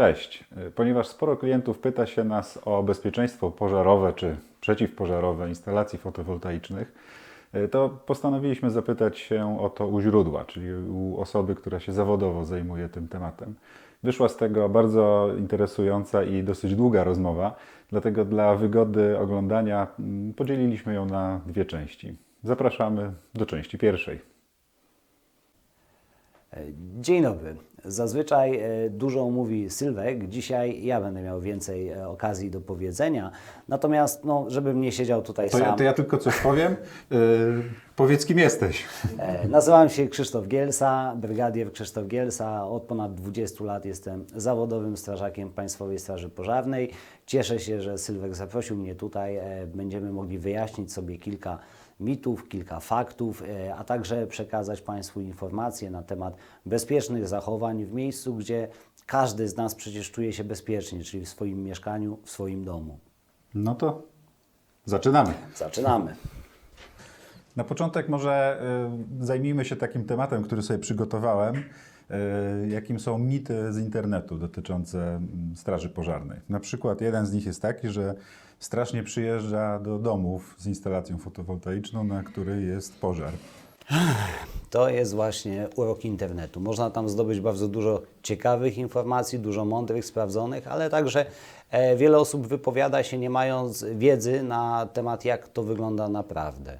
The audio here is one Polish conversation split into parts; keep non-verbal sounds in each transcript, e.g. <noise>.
Cześć. Ponieważ sporo klientów pyta się nas o bezpieczeństwo pożarowe czy przeciwpożarowe instalacji fotowoltaicznych, to postanowiliśmy zapytać się o to u źródła, czyli u osoby, która się zawodowo zajmuje tym tematem. Wyszła z tego bardzo interesująca i dosyć długa rozmowa, dlatego dla wygody oglądania podzieliliśmy ją na dwie części. Zapraszamy do części pierwszej. Dzień dobry. Zazwyczaj e, dużo mówi Sylwek. Dzisiaj ja będę miał więcej e, okazji do powiedzenia. Natomiast, no, żebym nie siedział tutaj To sam. ja, to ja tylko coś powiem. Yy, powiedz, kim jesteś. E, Nazywam się Krzysztof Gielsa, brygadier Krzysztof Gielsa. Od ponad 20 lat jestem zawodowym strażakiem Państwowej Straży Pożarnej. Cieszę się, że Sylwek zaprosił mnie tutaj. E, Będziemy mogli wyjaśnić sobie kilka mitów, kilka faktów, e, a także przekazać Państwu informacje na temat bezpiecznych zachowań w miejscu, gdzie każdy z nas przecież czuje się bezpiecznie, czyli w swoim mieszkaniu, w swoim domu. No to zaczynamy. Zaczynamy. Na początek może y, zajmijmy się takim tematem, który sobie przygotowałem, y, jakim są mity z internetu dotyczące mm, straży pożarnej. Na przykład jeden z nich jest taki, że strasznie przyjeżdża do domów z instalacją fotowoltaiczną, na której jest pożar. To jest właśnie urok internetu. Można tam zdobyć bardzo dużo ciekawych informacji, dużo mądrych, sprawdzonych, ale także e, wiele osób wypowiada się nie mając wiedzy na temat, jak to wygląda naprawdę.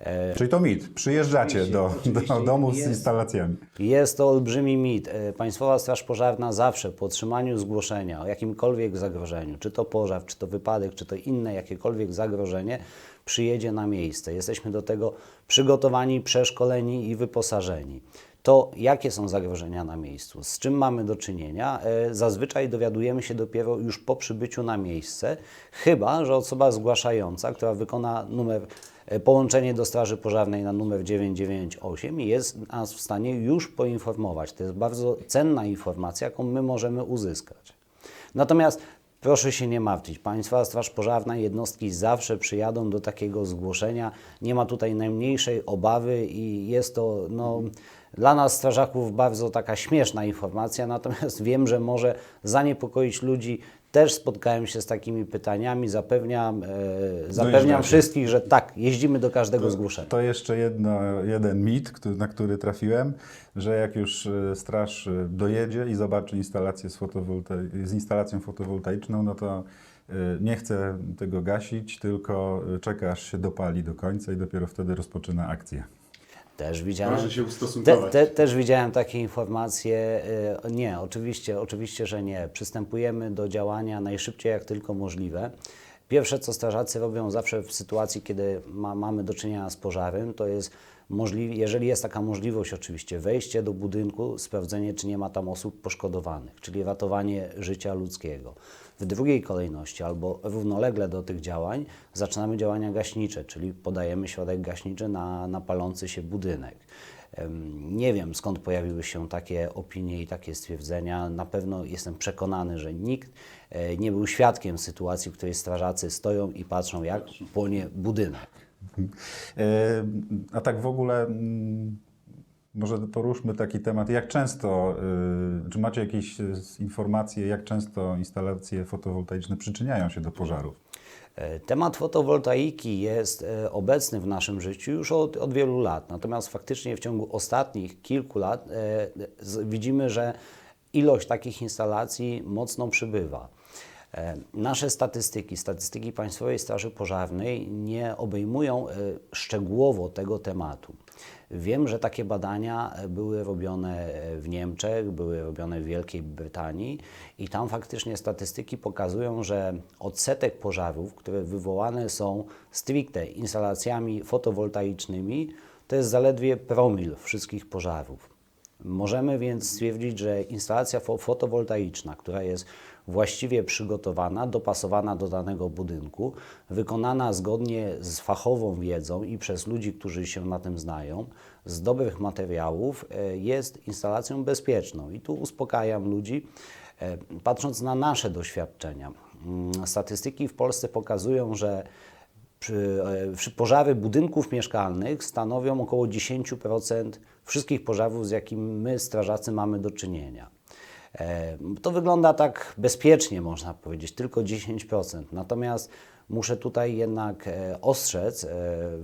E, Czyli to mit. Przyjeżdżacie do, do domów z instalacjami. Jest to olbrzymi mit. E, Państwowa Straż Pożarna zawsze po otrzymaniu zgłoszenia o jakimkolwiek zagrożeniu, czy to pożar, czy to wypadek, czy to inne jakiekolwiek zagrożenie, przyjedzie na miejsce. Jesteśmy do tego przygotowani, przeszkoleni i wyposażeni. To, jakie są zagrożenia na miejscu, z czym mamy do czynienia, e, zazwyczaj dowiadujemy się dopiero już po przybyciu na miejsce, chyba że osoba zgłaszająca, która wykona numer połączenie do Straży Pożarnej na numer 998 jest nas w stanie już poinformować. To jest bardzo cenna informacja, jaką my możemy uzyskać. Natomiast proszę się nie martwić. Państwa Straż Pożarna, jednostki zawsze przyjadą do takiego zgłoszenia. Nie ma tutaj najmniejszej obawy i jest to no, dla nas strażaków bardzo taka śmieszna informacja, natomiast wiem, że może zaniepokoić ludzi. Też spotkałem się z takimi pytaniami. Zapewniam, e, zapewniam Dojeżdżacie. wszystkich, że tak, jeździmy do każdego zgłoszenia. To jeszcze jedno, jeden mit, który, na który trafiłem, że jak już y, straż y, dojedzie i zobaczy instalację z, z instalacją fotowoltaiczną, no to y, nie chce tego gasić, tylko czeka aż się dopali do końca i dopiero wtedy rozpoczyna akcję. Też widziałem. Proszę się ustosunkować. Te, te, też widziałem takie informacje. y, Nie, oczywiście, oczywiście, że nie. Przystępujemy do działania najszybciej jak tylko możliwe. Pierwsze, co strażacy robią zawsze w sytuacji, kiedy ma, mamy do czynienia z pożarem, to jest możliwe, jeżeli jest taka możliwość oczywiście, wejście do budynku, sprawdzenie, czy nie ma tam osób poszkodowanych, czyli ratowanie życia ludzkiego. W drugiej kolejności albo równolegle do tych działań zaczynamy działania gaśnicze, czyli podajemy środek gaśniczy na, na palący się budynek. Nie wiem skąd pojawiły się takie opinie i takie stwierdzenia. Na pewno jestem przekonany, że nikt nie był świadkiem sytuacji, w której strażacy stoją i patrzą, jak płonie budynek. E, A tak w ogóle, mm, może poruszmy taki temat, jak często, y, czy macie jakieś informacje, jak często instalacje fotowoltaiczne przyczyniają się do pożarów? E, Temat fotowoltaiki jest e, obecny w naszym życiu już od, od wielu lat, natomiast faktycznie w ciągu ostatnich kilku lat e, widzimy, że ilość takich instalacji mocno przybywa. E, Nasze statystyki, statystyki Państwowej Straży Pożarnej nie obejmują e, szczegółowo tego tematu. Wiem, że takie badania e, były robione w Niemczech, były robione w Wielkiej Brytanii i tam faktycznie statystyki pokazują, że odsetek pożarów, które wywołane są stricte instalacjami fotowoltaicznymi, to jest zaledwie promil wszystkich pożarów. Możemy więc stwierdzić, że instalacja fo- fotowoltaiczna, która jest właściwie przygotowana, dopasowana do danego budynku, wykonana zgodnie z fachową wiedzą i przez ludzi, którzy się na tym znają, z dobrych materiałów, e, jest instalacją bezpieczną. I tu uspokajam ludzi, e, patrząc na nasze doświadczenia. Mm, Statystyki w Polsce pokazują, że przy, e, pożary budynków mieszkalnych stanowią około 10% wszystkich pożarów, z jakimi my, strażacy, mamy do czynienia. E, To wygląda tak bezpiecznie, można powiedzieć, tylko 10%. Natomiast muszę tutaj jednak e, ostrzec e,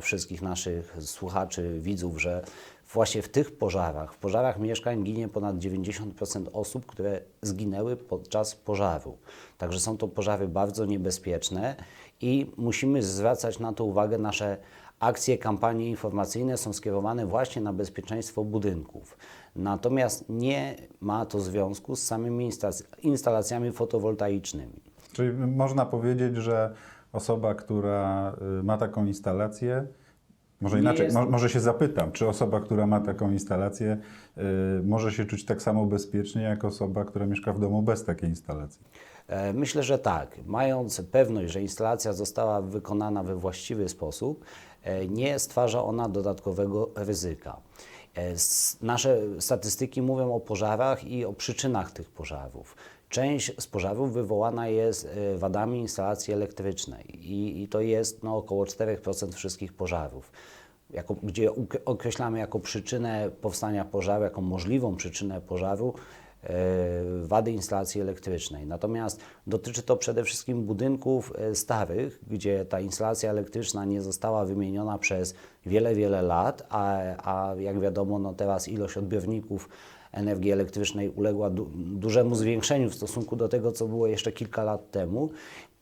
wszystkich naszych słuchaczy, widzów, że właśnie w tych pożarach, w pożarach mieszkań ginie ponad 90% osób, które zginęły podczas pożaru. Także są to pożary bardzo niebezpieczne i musimy zwracać na to uwagę. Nasze akcje, kampanie informacyjne są skierowane właśnie na bezpieczeństwo budynków. Natomiast nie ma to związku z samymi instalac- instalacjami fotowoltaicznymi. Czyli można powiedzieć, że osoba, która y, ma taką instalację, może inaczej, jest- mo, może się zapytam, czy osoba, która ma taką instalację, y, może się czuć tak samo bezpiecznie, jak osoba, która mieszka w domu bez takiej instalacji? E, Myślę, że tak. Mając pewność, że instalacja została wykonana we właściwy sposób, e, nie stwarza ona dodatkowego ryzyka. E, Nasze statystyki mówią o pożarach i o przyczynach tych pożarów. Część z pożarów wywołana jest e, wadami instalacji elektrycznej i, i to jest no, około 4% wszystkich pożarów jako, gdzie określamy jako przyczynę powstania pożaru, jako możliwą przyczynę pożaru e, wady instalacji elektrycznej. Natomiast dotyczy to przede wszystkim budynków e, starych, gdzie ta instalacja elektryczna nie została wymieniona przez wiele, wiele lat, a, a jak wiadomo, no teraz ilość odbiorników energii elektrycznej uległa du- dużemu zwiększeniu w stosunku do tego, co było jeszcze kilka lat temu.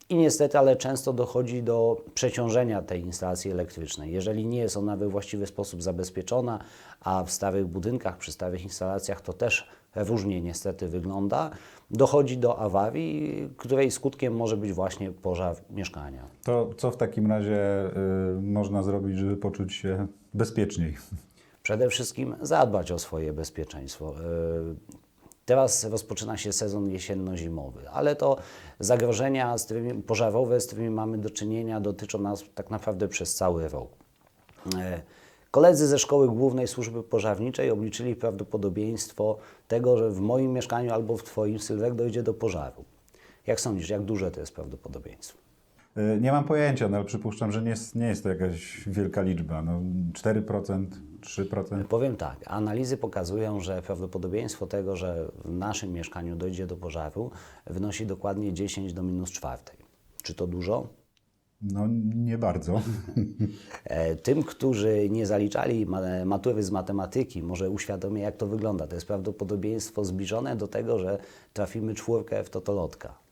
I niestety, ale często dochodzi do przeciążenia tej instalacji elektrycznej. Jeżeli nie jest ona we właściwy sposób zabezpieczona, a w starych budynkach, przy starych instalacjach to też różnie niestety wygląda, dochodzi do awarii, której skutkiem może być właśnie pożar mieszkania. To co w takim razie y, można zrobić, żeby poczuć się bezpieczniej? Przede wszystkim zadbać o swoje bezpieczeństwo. Yy, Teraz rozpoczyna się sezon jesienno-zimowy, ale to zagrożenia z którymi, pożarowe, z którymi mamy do czynienia, dotyczą nas tak naprawdę przez cały rok. Yy, Koledzy ze Szkoły Głównej Służby Pożarniczej obliczyli prawdopodobieństwo tego, że w moim mieszkaniu albo w Twoim Sylwek dojdzie do pożaru. Jak sądzisz, jak duże to jest prawdopodobieństwo? Y, Nie mam pojęcia, no ale przypuszczam, że nie jest, nie jest to jakaś wielka liczba. No, 4%, 3%. Powiem tak, analizy pokazują, że prawdopodobieństwo tego, że w naszym mieszkaniu dojdzie do pożaru, wynosi dokładnie 10 do minus czwartej. Czy to dużo? No nie bardzo. <laughs> E, Tym, którzy nie zaliczali ma- matury z matematyki, może uświadomię, jak to wygląda. To jest prawdopodobieństwo zbliżone do tego, że trafimy czwórkę w totolotka.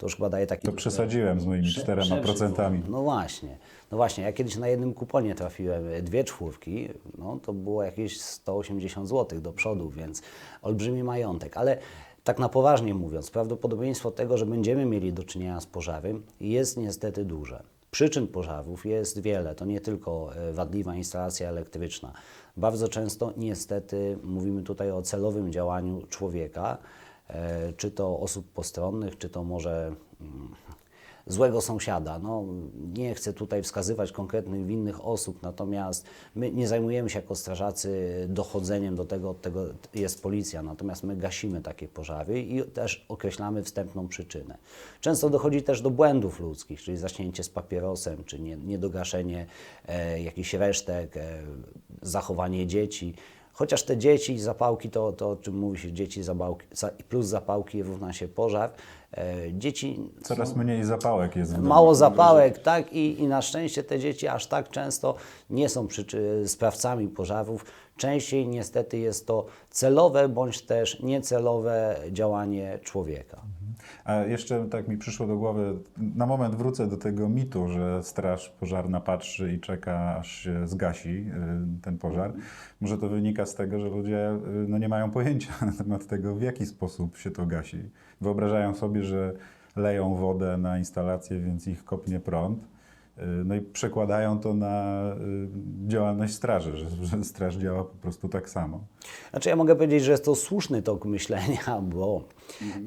To już chyba daje taki... To przesadziłem z moimi czterema procentami. No właśnie, no właśnie. Ja kiedyś na jednym kuponie trafiłem e, dwie czwórki, no to było jakieś 180 zł do przodu, więc olbrzymi majątek. Ale tak na poważnie mówiąc, prawdopodobieństwo tego, że będziemy mieli do czynienia z pożarem jest niestety duże. Przyczyn pożarów jest wiele, to nie tylko e, wadliwa instalacja elektryczna. Bardzo często niestety mówimy tutaj o celowym działaniu człowieka, czy to osób postronnych, czy to może mm, złego sąsiada. No, nie chcę tutaj wskazywać konkretnych winnych osób, natomiast my nie zajmujemy się jako strażacy dochodzeniem do tego, od tego jest policja, natomiast my gasimy takie pożary i też określamy wstępną przyczynę. Często dochodzi też do błędów ludzkich, czyli zaśnięcie z papierosem, czy nie, niedogaszenie e, jakichś resztek, e, zachowanie dzieci. Chociaż te dzieci i zapałki, to, to o czym mówi się, dzieci zapałki, za- plus zapałki równa się pożar. E, dzieci Coraz mniej zapałek jest w. Mało zapałek, tak? I, I na szczęście te dzieci aż tak często nie są przyczy- sprawcami pożarów. Częściej niestety jest to celowe bądź też niecelowe działanie człowieka. A jeszcze tak mi przyszło do głowy, na moment wrócę do tego mitu, że straż pożarna patrzy i czeka, aż się zgasi y, ten pożar. Może to wynika z tego, że ludzie y, no, nie mają pojęcia <laughs> na temat tego, w jaki sposób się to gasi. Wyobrażają sobie, że leją wodę na instalację, więc ich kopnie prąd. Y, No i przekładają to na y, działalność straży, że, straż działa po prostu tak samo. Znaczy ja mogę powiedzieć, że jest to słuszny tok myślenia, <laughs> bo,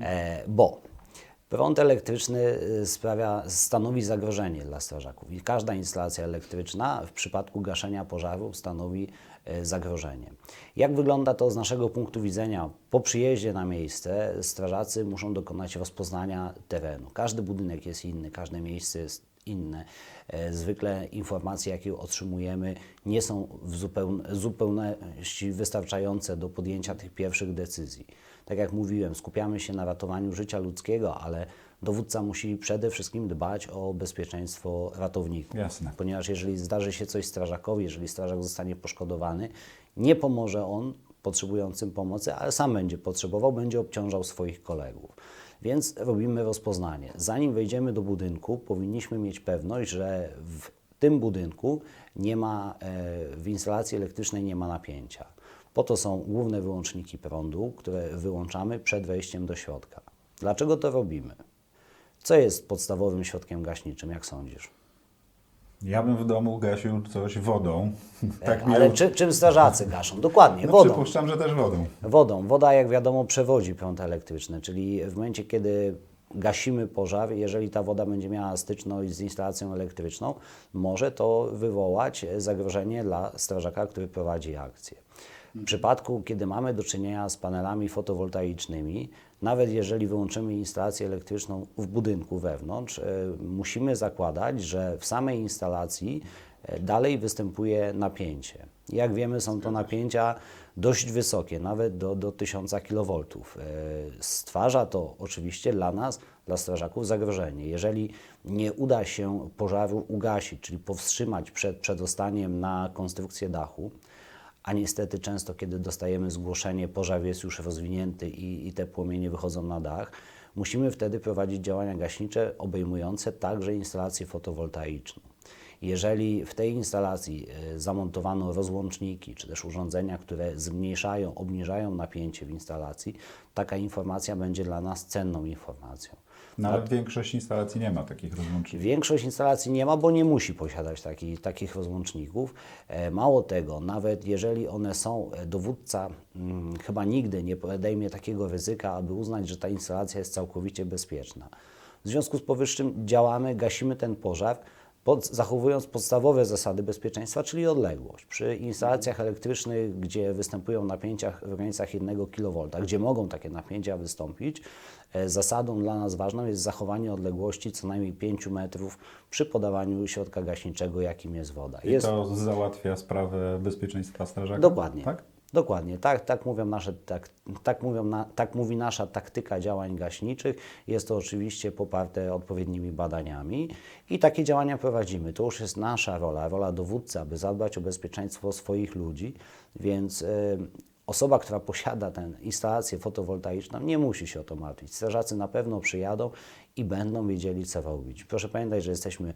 e, bo prąd elektryczny y, sprawia, stanowi zagrożenie dla strażaków i każda instalacja elektryczna w przypadku gaszenia pożaru stanowi e, zagrożenie. Jak wygląda to z naszego punktu widzenia? Po przyjeździe na miejsce strażacy muszą dokonać rozpoznania terenu. Każdy budynek jest inny, każde miejsce jest inne. E, Zwykle informacje, jakie otrzymujemy, nie są w zupeł- zupełności wystarczające do podjęcia tych pierwszych decyzji. Tak jak mówiłem, skupiamy się na ratowaniu życia ludzkiego, ale dowódca musi przede wszystkim dbać o bezpieczeństwo ratowników. Jasne. Ponieważ jeżeli zdarzy się coś strażakowi, jeżeli strażak zostanie poszkodowany, nie pomoże on potrzebującym pomocy, ale sam będzie potrzebował, będzie obciążał swoich kolegów. Więc robimy rozpoznanie. Zanim wejdziemy do budynku, powinniśmy mieć pewność, że w tym budynku nie ma, e, w instalacji elektrycznej nie ma napięcia. Po to są główne wyłączniki prądu, które wyłączamy przed wejściem do środka. Dlaczego to robimy? Co jest podstawowym środkiem gaśniczym, jak sądzisz? Ja bym w domu gasił coś wodą. tak Ale miał- czy, czym strażacy gaszą? Dokładnie, no, wodą. Przypuszczam, że też wodą. Wodą. Woda, jak wiadomo, przewodzi prąd elektryczny, czyli w momencie, kiedy gasimy pożar, jeżeli ta woda będzie miała styczność z instalacją elektryczną, może to wywołać zagrożenie dla strażaka, który prowadzi akcję. W przypadku, kiedy mamy do czynienia z panelami fotowoltaicznymi, nawet jeżeli wyłączymy instalację elektryczną w budynku wewnątrz, e, musimy zakładać, że w samej instalacji e, dalej występuje napięcie. Jak wiemy, są to napięcia dość wysokie, nawet do, do 1000 kV. E, Stwarza to oczywiście dla nas, dla strażaków, zagrożenie. Jeżeli nie uda się pożaru ugasić, czyli powstrzymać przed przedostaniem na konstrukcję dachu, a niestety często, kiedy dostajemy zgłoszenie, pożar jest już rozwinięty i, i te płomienie wychodzą na dach, musimy wtedy prowadzić działania gaśnicze obejmujące także instalację fotowoltaiczną. Jeżeli w tej instalacji e, zamontowano rozłączniki, czy też urządzenia, które zmniejszają, obniżają napięcie w instalacji, taka informacja będzie dla nas cenną informacją. No, ale większość instalacji nie ma takich rozłączników. Większość instalacji nie ma, bo nie musi posiadać taki, takich rozłączników. E, Mało tego, nawet jeżeli one są, e, dowódca mm, chyba nigdy nie podejmie takiego ryzyka, aby uznać, że ta instalacja jest całkowicie bezpieczna. W związku z powyższym działamy, gasimy ten pożar, pod, zachowując podstawowe zasady bezpieczeństwa, czyli odległość. Przy instalacjach elektrycznych, gdzie występują napięcia w granicach 1 kV, gdzie mogą takie napięcia wystąpić, e, zasadą dla nas ważną jest zachowanie odległości co najmniej 5 metrów przy podawaniu środka gaśniczego, jakim jest woda. I Jest, to załatwia sprawę bezpieczeństwa strażaka? Dokładnie. Tak? Dokładnie, tak, tak, mówią nasze, tak, tak, mówią na, tak mówi nasza taktyka działań gaśniczych. Jest to oczywiście poparte odpowiednimi badaniami i takie działania prowadzimy. To już jest nasza rola, rola dowódcy, aby zadbać o bezpieczeństwo swoich ludzi, więc y, osoba, która posiada tę instalację fotowoltaiczną, nie musi się o to martwić. Strażacy na pewno przyjadą i będą wiedzieli, co robić. Proszę pamiętać, że jesteśmy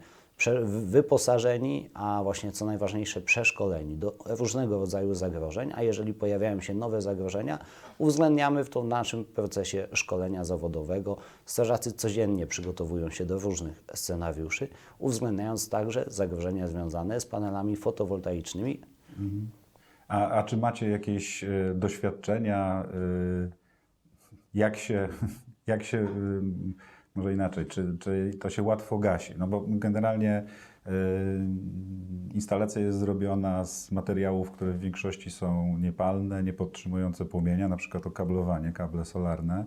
wyposażeni, a właśnie co najważniejsze przeszkoleni do różnego rodzaju zagrożeń, a jeżeli pojawiają się nowe zagrożenia, uwzględniamy w to w naszym procesie szkolenia zawodowego. Strażacy codziennie przygotowują się do różnych scenariuszy, uwzględniając także zagrożenia związane z panelami fotowoltaicznymi. A, a czy macie jakieś e, doświadczenia, e, jak się, <laughs> jak się e, może inaczej, czy, czy to się łatwo gasi? No bo generalnie e, instalacja jest zrobiona z materiałów, które w większości są niepalne, niepodtrzymujące płomienia, na przykład okablowanie, kable solarne.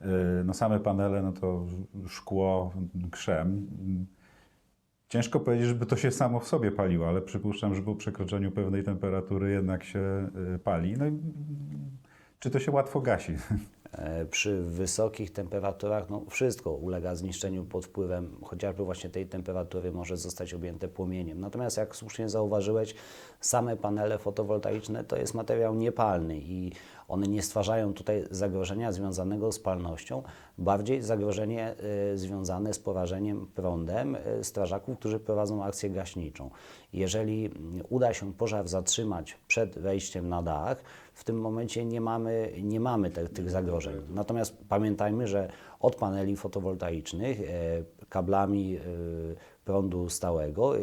E, No same panele, no to szkło, krzem. Ciężko powiedzieć, żeby to się samo w sobie paliło, ale przypuszczam, że po przekroczeniu pewnej temperatury jednak się y, pali. No i czy to się łatwo gasi? <laughs> E, Przy wysokich temperaturach no, wszystko ulega zniszczeniu pod wpływem chociażby właśnie tej temperatury może zostać objęte płomieniem. Natomiast jak słusznie zauważyłeś, same panele fotowoltaiczne to jest materiał niepalny i one nie stwarzają tutaj zagrożenia związanego z palnością, bardziej zagrożenie e, związane z porażeniem prądem e, strażaków, którzy prowadzą akcję gaśniczą. Jeżeli mm, uda się pożar zatrzymać przed wejściem na dach, w tym momencie nie mamy, nie mamy te, tych zagrożeń. Natomiast pamiętajmy, że od paneli fotowoltaicznych e, kablami e, prądu stałego, e,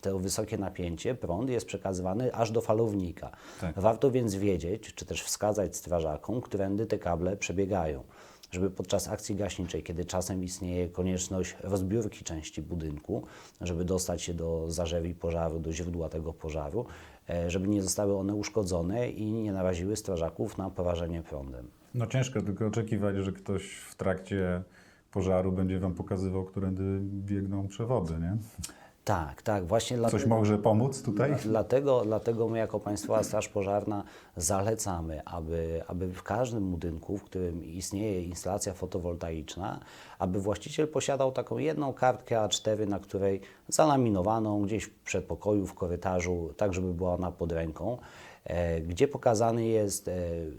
to wysokie napięcie, prąd jest przekazywany aż do falownika. Tak. Warto więc wiedzieć, czy też wskazać strażakom, którędy te kable przebiegają żeby podczas akcji gaśniczej, kiedy czasem istnieje konieczność rozbiórki części budynku, żeby dostać się do zarzewi pożaru, do źródła tego pożaru, żeby nie zostały one uszkodzone i nie naraziły strażaków na porażenie prądem. No ciężko tylko oczekiwać, że ktoś w trakcie pożaru będzie Wam pokazywał, którędy biegną przewody, nie? Tak, tak, właśnie Coś dlatego, może pomóc tutaj? dlatego, dlatego my jako Państwowa Straż Pożarna zalecamy, aby, aby w każdym budynku, w którym istnieje instalacja fotowoltaiczna, aby właściciel posiadał taką jedną kartkę A4, na której zalaminowaną gdzieś w przedpokoju, w korytarzu, tak żeby była ona pod ręką, gdzie pokazany jest e,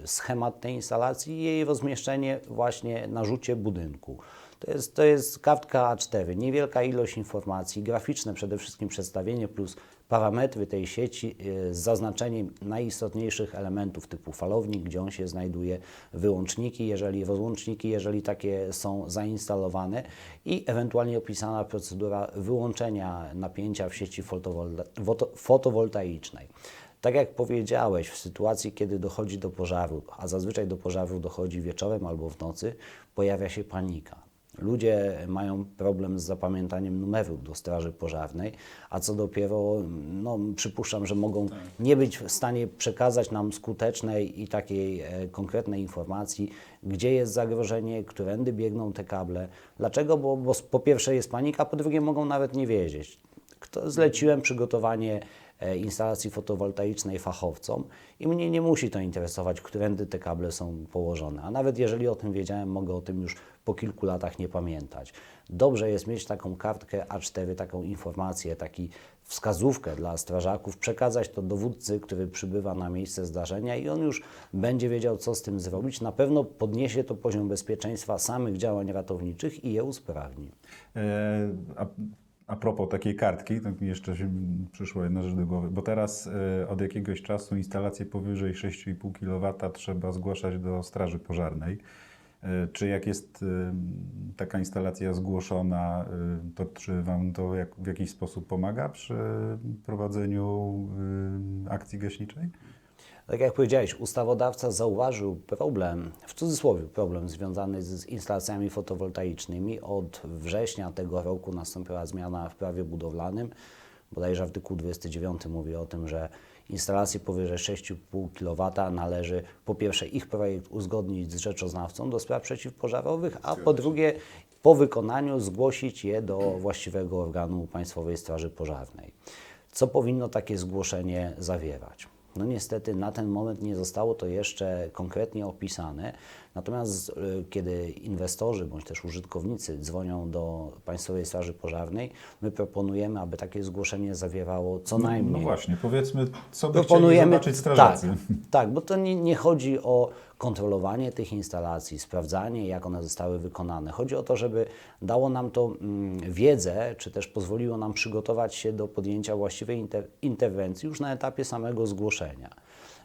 schemat tej instalacji i jej rozmieszczenie właśnie na rzucie budynku. To jest, to jest kartka A4, niewielka ilość informacji, graficzne przede wszystkim przedstawienie plus parametry tej sieci e, z zaznaczeniem najistotniejszych elementów typu falownik, gdzie on się znajduje, wyłączniki, jeżeli rozłączniki, jeżeli takie są zainstalowane i ewentualnie opisana procedura wyłączenia napięcia w sieci fotowolta- fotowoltaicznej. Tak jak powiedziałeś, w sytuacji, kiedy dochodzi do pożaru, a zazwyczaj do pożaru dochodzi wieczorem albo w nocy, pojawia się panika. Ludzie mają problem z zapamiętaniem numerów do straży pożarnej, a co dopiero, no, przypuszczam, że mogą nie być w stanie przekazać nam skutecznej i takiej e, konkretnej informacji, gdzie jest zagrożenie, którędy biegną te kable. Dlaczego? Bo, bo po pierwsze jest panika, po drugie mogą nawet nie wiedzieć. Zleciłem przygotowanie e, instalacji fotowoltaicznej fachowcom i mnie nie musi to interesować, którędy te kable są położone. A nawet jeżeli o tym wiedziałem, mogę o tym już po kilku latach nie pamiętać. Dobrze jest mieć taką kartkę A4, taką informację, taki wskazówkę dla strażaków, przekazać to dowódcy, który przybywa na miejsce zdarzenia i on już będzie wiedział, co z tym zrobić. Na pewno podniesie to poziom bezpieczeństwa samych działań ratowniczych i je usprawni. E, A, a propos takiej kartki, tak jeszcze się przyszło jedna rzecz do głowy, bo teraz e, od jakiegoś czasu instalacje powyżej 6,5 kW trzeba zgłaszać do Straży Pożarnej. E, Czy jak jest e, taka instalacja zgłoszona, to czy Wam to w jakiś sposób pomaga przy prowadzeniu akcji gaśniczej? Tak jak powiedziałeś, ustawodawca zauważył problem, w cudzysłowie problem związany z instalacjami fotowoltaicznymi. Od września tego roku nastąpiła zmiana w prawie budowlanym. Bodajże artykuł 29 mówi o tym, że instalacje powyżej 6,5 kW należy po pierwsze ich projekt uzgodnić z rzeczoznawcą do spraw przeciwpożarowych, a po drugie po wykonaniu zgłosić je do właściwego organu Państwowej Straży Pożarnej. Co powinno takie zgłoszenie zawierać? No niestety na ten moment nie zostało to jeszcze konkretnie opisane, natomiast y, kiedy inwestorzy bądź też użytkownicy dzwonią do Państwowej Straży Pożarnej, my proponujemy, aby takie zgłoszenie zawierało co No, najmniej no właśnie, powiedzmy, co by proponujemy zobaczyć strażacy. Tak, tak, bo to nie, nie chodzi o kontrolowanie tych instalacji, sprawdzanie, jak one zostały wykonane. Chodzi o to, żeby dało nam to mm, wiedzę, czy też pozwoliło nam przygotować się do podjęcia właściwej inter, interwencji już na etapie samego zgłoszenia.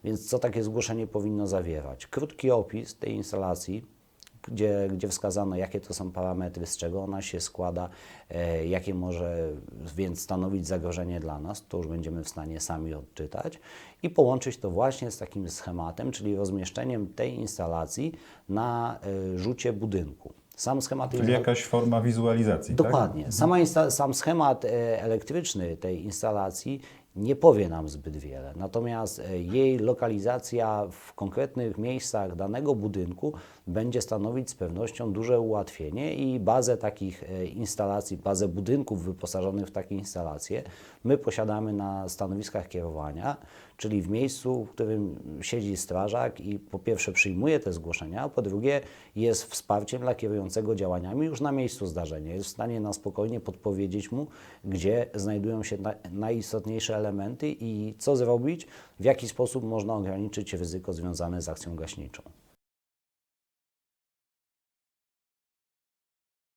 Więc co takie zgłoszenie powinno zawierać? Krótki opis tej instalacji, gdzie, gdzie wskazano, jakie to są parametry, z czego ona się składa, e, jakie może więc stanowić zagrożenie dla nas, to już będziemy w stanie sami odczytać i połączyć to właśnie z takim schematem, czyli rozmieszczeniem tej instalacji na e, rzucie budynku. Sam schemat Czyli jest- jakaś forma wizualizacji, tak? Dokładnie. Sama insta- sam schemat e, elektryczny tej instalacji nie powie nam zbyt wiele. Natomiast e, jej lokalizacja w konkretnych miejscach danego budynku będzie stanowić z pewnością duże ułatwienie i bazę takich e, instalacji, bazę budynków wyposażonych w takie instalacje my posiadamy na stanowiskach kierowania, czyli w miejscu, w którym siedzi strażak i po pierwsze przyjmuje te zgłoszenia, a po drugie jest wsparciem dla kierującego działaniami już na miejscu zdarzenia. Jest w stanie na spokojnie podpowiedzieć mu, gdzie znajdują się na, najistotniejsze elementy i co zrobić, w jaki sposób można ograniczyć ryzyko związane z akcją gaśniczą.